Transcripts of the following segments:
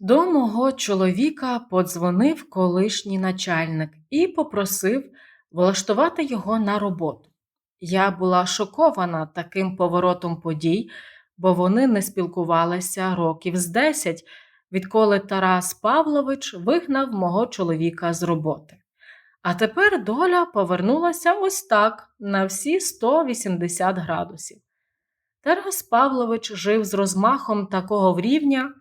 До мого чоловіка подзвонив колишній начальник і попросив влаштувати його на роботу. Я була шокована таким поворотом подій, бо вони не спілкувалися років з десять, відколи Тарас Павлович вигнав мого чоловіка з роботи. А тепер доля повернулася ось так на всі 180 градусів. Тарас Павлович жив з розмахом такого рівня,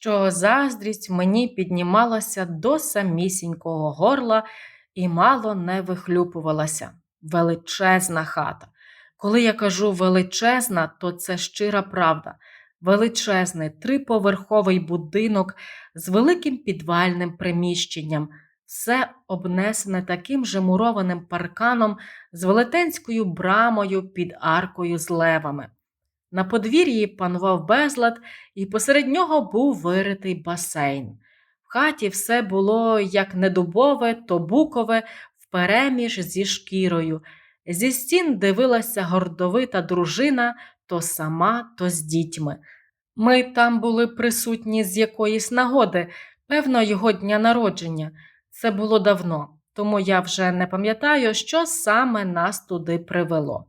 що заздрість мені піднімалася до самісінького горла і мало не вихлюпувалася. Величезна хата. Коли я кажу величезна, то це щира правда. Величезний триповерховий будинок з великим підвальним приміщенням, все обнесене таким же мурованим парканом з велетенською брамою під аркою з левами. На подвір'ї панував безлад, і посеред нього був виритий басейн. В хаті все було як не дубове, то букове, впереміж зі шкірою. Зі стін дивилася гордовита дружина то сама, то з дітьми. Ми там були присутні з якоїсь нагоди, певно, його дня народження. Це було давно, тому я вже не пам'ятаю, що саме нас туди привело.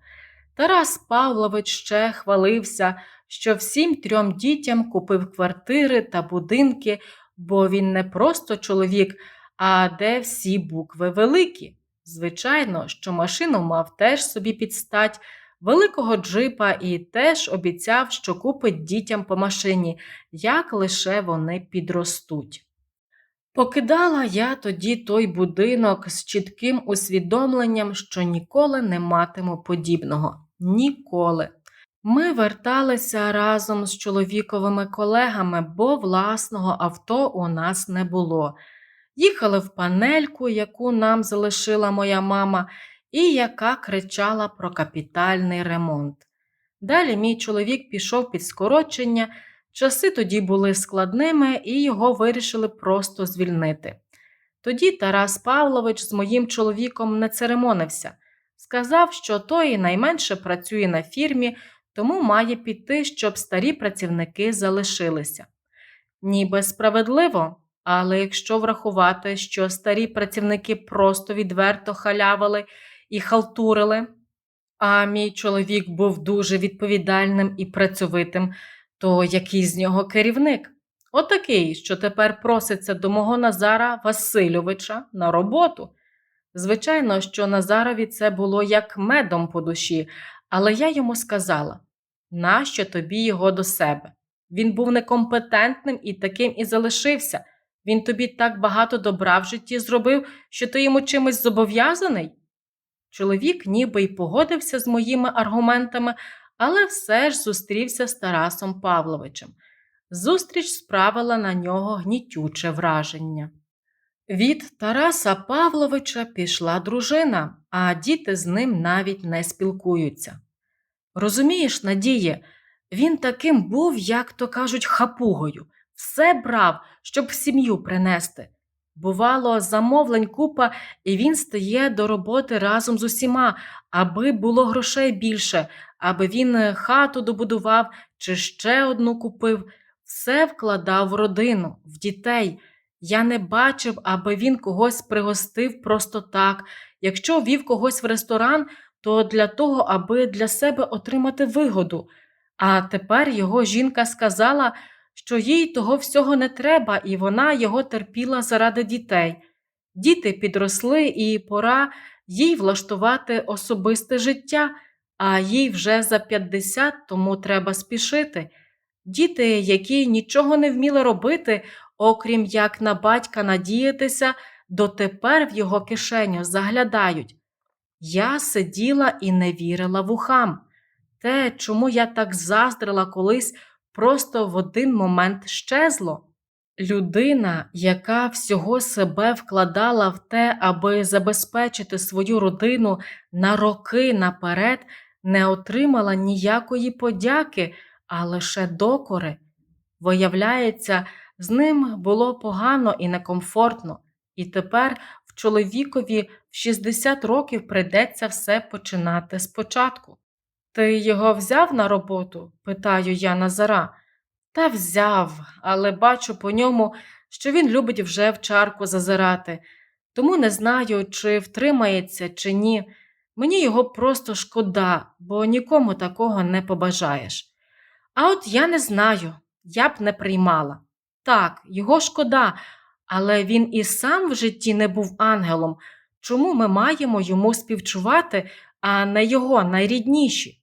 Тарас Павлович ще хвалився, що всім трьом дітям купив квартири та будинки, бо він не просто чоловік, а де всі букви великі. Звичайно, що машину мав теж собі підстать, великого джипа і теж обіцяв, що купить дітям по машині, як лише вони підростуть. Покидала я тоді той будинок з чітким усвідомленням, що ніколи не матиму подібного. Ніколи. Ми верталися разом з чоловіковими колегами, бо власного авто у нас не було. Їхали в панельку, яку нам залишила моя мама, і яка кричала про капітальний ремонт. Далі мій чоловік пішов під скорочення. Часи тоді були складними і його вирішили просто звільнити. Тоді Тарас Павлович з моїм чоловіком не церемонився, сказав, що той найменше працює на фірмі, тому має піти, щоб старі працівники залишилися. Ніби справедливо, але якщо врахувати, що старі працівники просто відверто халявили і халтурили, а мій чоловік був дуже відповідальним і працьовитим то який з нього керівник? Отакий, що тепер проситься до мого Назара Васильовича на роботу. Звичайно, що Назарові це було як медом по душі, але я йому сказала: нащо тобі його до себе? Він був некомпетентним і таким і залишився. Він тобі так багато добра в житті зробив, що ти йому чимось зобов'язаний? Чоловік ніби й погодився з моїми аргументами, але все ж зустрівся з Тарасом Павловичем. Зустріч справила на нього гнітюче враження. Від Тараса Павловича пішла дружина, а діти з ним навіть не спілкуються. Розумієш, Надіє, він таким був, як то кажуть, хапугою, все брав, щоб сім'ю принести. Бувало, замовлень купа, і він стає до роботи разом з усіма, аби було грошей більше, аби він е, хату добудував чи ще одну купив, все вкладав в родину, в дітей. Я не бачив, аби він когось пригостив просто так. Якщо вів когось в ресторан, то для того, аби для себе отримати вигоду. А тепер його жінка сказала, що їй того всього не треба, і вона його терпіла заради дітей. Діти підросли, і пора їй влаштувати особисте життя а їй вже за 50, тому треба спішити. Діти, які нічого не вміли робити, окрім як на батька надіятися, дотепер в його кишеню заглядають. Я сиділа і не вірила вухам. Те, чому я так заздрила колись, просто в один момент щезло. Людина, яка всього себе вкладала в те, аби забезпечити свою родину на роки наперед, не отримала ніякої подяки, а лише докори. Виявляється, з ним було погано і некомфортно, і тепер в чоловікові в 60 років прийдеться все починати спочатку. Ти його взяв на роботу? питаю я Назара. Та взяв, але бачу по ньому, що він любить вже в чарку зазирати, тому не знаю, чи втримається, чи ні. Мені його просто шкода, бо нікому такого не побажаєш. А от я не знаю, я б не приймала. Так, його шкода, але він і сам в житті не був ангелом. Чому ми маємо йому співчувати, а не його найрідніші?